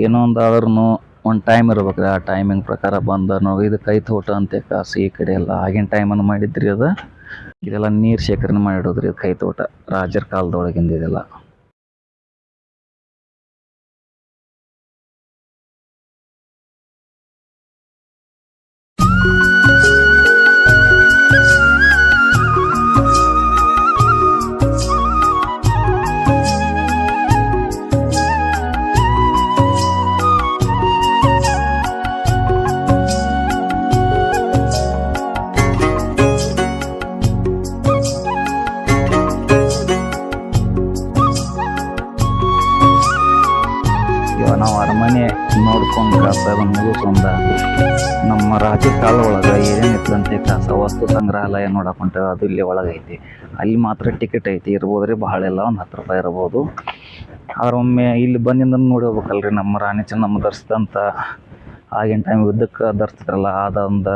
ಏನೋ ಒಂದು ಆದ್ರೂ ಒಂದು ಟೈಮ್ ಇರ್ಬೇಕು ಆ ಟೈಮಿಂಗ್ ಪ್ರಕಾರ ಬಂದ ನೋಡಿ ಇದು ಕೈ ತೋಟ ಅಂತೆ ಕಾಸು ಈ ಕಡೆ ಎಲ್ಲ. ಆಗಿನ ಟೈಮನ್ನು ಮಾಡಿದ್ರಿ ಅದು. ಇದೆಲ್ಲ ನೀರು ಶೇಖರಣೆ ಮಾಡಿಡೋದ್ರಿ ಕೈ ತೋಟ. ರಾಜರ ಕಾಲದೊಳಗಿಂದ ಇದೆಲ್ಲ. ಸಂಗ್ರಹಾಲಯ ನೋಡಕ್ ಹೊಂಟೇವೆ, ಅದು ಇಲ್ಲಿ ಒಳಗೆ ಐತಿ. ಅಲ್ಲಿ ಮಾತ್ರ ಟಿಕೆಟ್ ಐತಿ ಇರ್ಬೋದು ರೀ ಭಾಳ ಎಲ್ಲ ಒಂದು ಹತ್ತು ರೂಪಾಯಿ ಇರ್ಬೋದು. ಆದ್ರೆ ಒಮ್ಮೆ ಇಲ್ಲಿ ಬಂದಿಂದ ನೋಡಿ ನಮ್ಮ ರಾಣಿ ಚೆನ್ನಮ್ಮ ಧರಿಸಿದಂಥ ಆಗಿನ ಟೈಮ್ ಯುದ್ಧಕ್ಕೆ ಧರಿಸ್ತಾರಲ್ಲ ಅದೊಂದು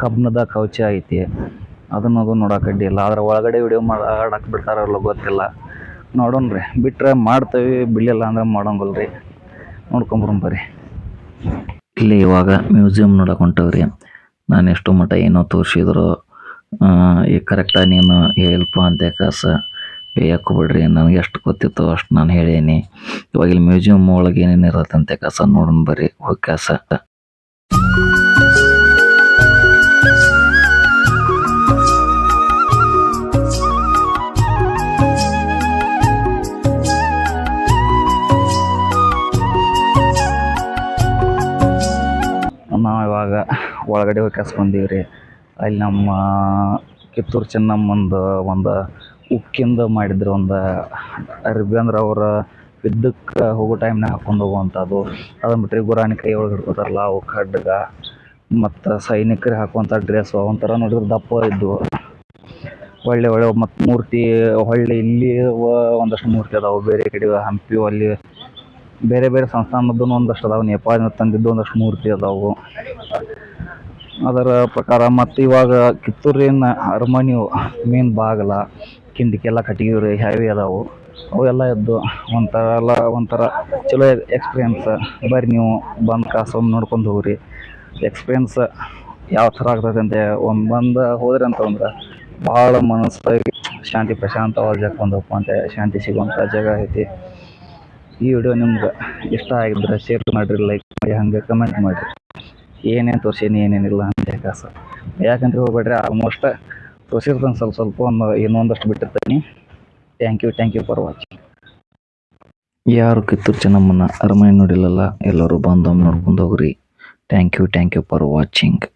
ಕಬ್ಬಿಣದ ಕವಚ ಐತಿ. ಅದನ್ನ ಅದು ನೋಡಕ್ಕೆ ಅಡ್ಡಿಲ್ಲ ಆದ್ರೆ ಒಳಗಡೆ ವಿಡಿಯೋ ಮಾಡಕ್ಕೆ ಬಿಡ್ತಾರಲ್ಲ ಗೊತ್ತಿಲ್ಲ. ನೋಡೋಣ ರೀ ಬಿಟ್ರೆ ಮಾಡ್ತೇವೆ, ಬಿಡಲಿಲ್ಲ ಅಂದ್ರೆ ಮಾಡೋಂಗಲ್ಲ ರೀ ನೋಡ್ಕೊಂಬರೋಣ ಬರ್ರಿ. ಇಲ್ಲಿ ಇವಾಗ ಮ್ಯೂಸಿಯಂ ನೋಡಕ್ಕೆ ಹೊಂಟವ್ರಿ. ನಾನು ಎಷ್ಟು ಮಟ್ಟ ಏನೋ ತೋರಿಸಿದ್ರು. ಈ ಕರೆಕ್ಟಾಗಿ ನೀನು ಹೇಳಪ್ಪ ಅಂತ ಕಾಸ ಬೇಯಕ್ಕೆ ಬಿಡ್ರಿ ನನಗೆ ಎಷ್ಟು ಗೊತ್ತಿತ್ತು ಅಷ್ಟು ನಾನು ಹೇಳೀನಿ ಇವಾಗ ಇಲ್ಲಿ ಮ್ಯೂಸಿಯಂ ಒಳಗೆ ಏನೇನು ಇರುತ್ತಂತೆ ಕಾಸ ನೋಡೋಣ ಬರ್ರಿ ಹೋಗಿ ಕಾಸ ನಾವು ಇವಾಗ ಒಳಗಡೆ ಹೋಗಿ ಕಸ್ ಬಂದೀವಿ ರೀ ಅಲ್ಲಿ ನಮ್ಮ ಕಿತ್ತೂರು ಚೆನ್ನಮ್ಮಂದು ಒಂದು ಉಕ್ಕಿಂದ ಮಾಡಿದ್ರು ಒಂದು ಅರ್ಬಿ ಅಂದ್ರೆ ಅವರ ಯುದ್ಧಕ್ಕೆ ಹೋಗೋ ಟೈಮ್ನಾಗ ಹಾಕೊಂಡು ಹೋಗುವಂಥದ್ದು ಅದನ್ನು ಬಿಟ್ಟರೆ ಗುರಾಣಿ ಕೈ ಒಳಗೆ ಹಿಡ್ಕೋತಾರಲ್ಲ, ಅವು ಖಡ್ಗ, ಮತ್ತು ಸೈನಿಕರಿಗೆ ಹಾಕುವಂಥ ಡ್ರೆಸ್ಸು ಒಂಥರ ನೋಡಿದ್ರೆ ದಪ್ಪ ಇದ್ದವು ಒಳ್ಳೆ ಒಳ್ಳೆ ಮತ್ತು ಮೂರ್ತಿ ಹೊಳ್ಳಿ ಇಲ್ಲಿ ಒಂದಷ್ಟು ಮೂರ್ತಿ ಅದಾವೆ. ಬೇರೆ ಕಡೆ ಹಂಪಿ ಅಲ್ಲಿ ಬೇರೆ ಬೇರೆ ಸಂಸ್ಥಾನದ್ದು ಒಂದಷ್ಟು ಅದಾವೆ. ನೇಪಾಳದಿಂದ ತಂದಿದ್ದು ಒಂದಷ್ಟು ಮೂರ್ತಿ ಅದಾವು. ಅದರ ಪ್ರಕಾರ ಮತ್ತು ಇವಾಗ ಕಿತ್ತೂರಿನ ಅರಮನೆಯು ಮೇನ್ ಬಾಗಲ ಕಿಂಡಿಕೆಲ್ಲ ಕಟ್ಟಿಗೆ ಹ್ಯಾವಿ ಅದಾವು. ಅವೆಲ್ಲ ಇದ್ದು ಒಂಥರ ಎಲ್ಲ ಒಂಥರ ಚಲೋ ಎಕ್ಸ್ಪೀರಿಯನ್ಸ್ ಬರ್ರಿ ನೀವು ಬಂದು ಕಾಸು ನೋಡ್ಕೊಂಡು ಹೋಗ್ರಿ. ಎಕ್ಸ್ಪೀರಿಯನ್ಸ್ ಯಾವ ಥರ ಆಗ್ತದೆ ಅಂತ ಒಂದು ಬಂದು ಹೋದ್ರಿ ಅಂತಂದ್ರೆ ಭಾಳ ಮನಸ್ಸಾಗಿ ಶಾಂತಿ ಪ್ರಶಾಂತವಾದ ಜಾಗ ಬಂದಪ್ಪ ಅಂತ, ಶಾಂತಿ ಸಿಗುವಂಥ ಜಾಗ ಐತಿ. ಈ ವಿಡಿಯೋ ನಿಮ್ಗೆ ಇಷ್ಟ ಆಗಿದ್ರೆ ಶೇರ್ ಮಾಡಿರಿ ಲೈಕ್ ಮಾಡಿ, ಹಂಗೆ ಕಮೆಂಟ್ ಮಾಡಿರಿ. ಏನೇನು ತೋರ್ಸೀನಿ, ಏನೇನಿಲ್ಲ ಅಂತ ಕಾಸ ಯಾಕಂದ್ರೆ ಹೋಗ್ಬೇಡ್ರಿ ಆಲ್ಮೋಸ್ಟ್ ತೋರಿಸಿರ್ತಾನೆ ಸ್ವಲ್ಪ ಸ್ವಲ್ಪ ಒಂದು ಇನ್ನೊಂದಷ್ಟು ಬಿಟ್ಟಿರ್ತೀನಿ. Thank you thank you for watching ಯಾರು ಕಿತ್ತೂರು ಚೆನ್ನಮ್ಮನ ಅರಮನೆ ನೋಡಿಲ್ಲಲ್ಲ, ಎಲ್ಲರೂ ಬಂದು ನೋಡ್ಕೊಂಡು ಹೋಗ್ರಿ. Thank you thank you for watching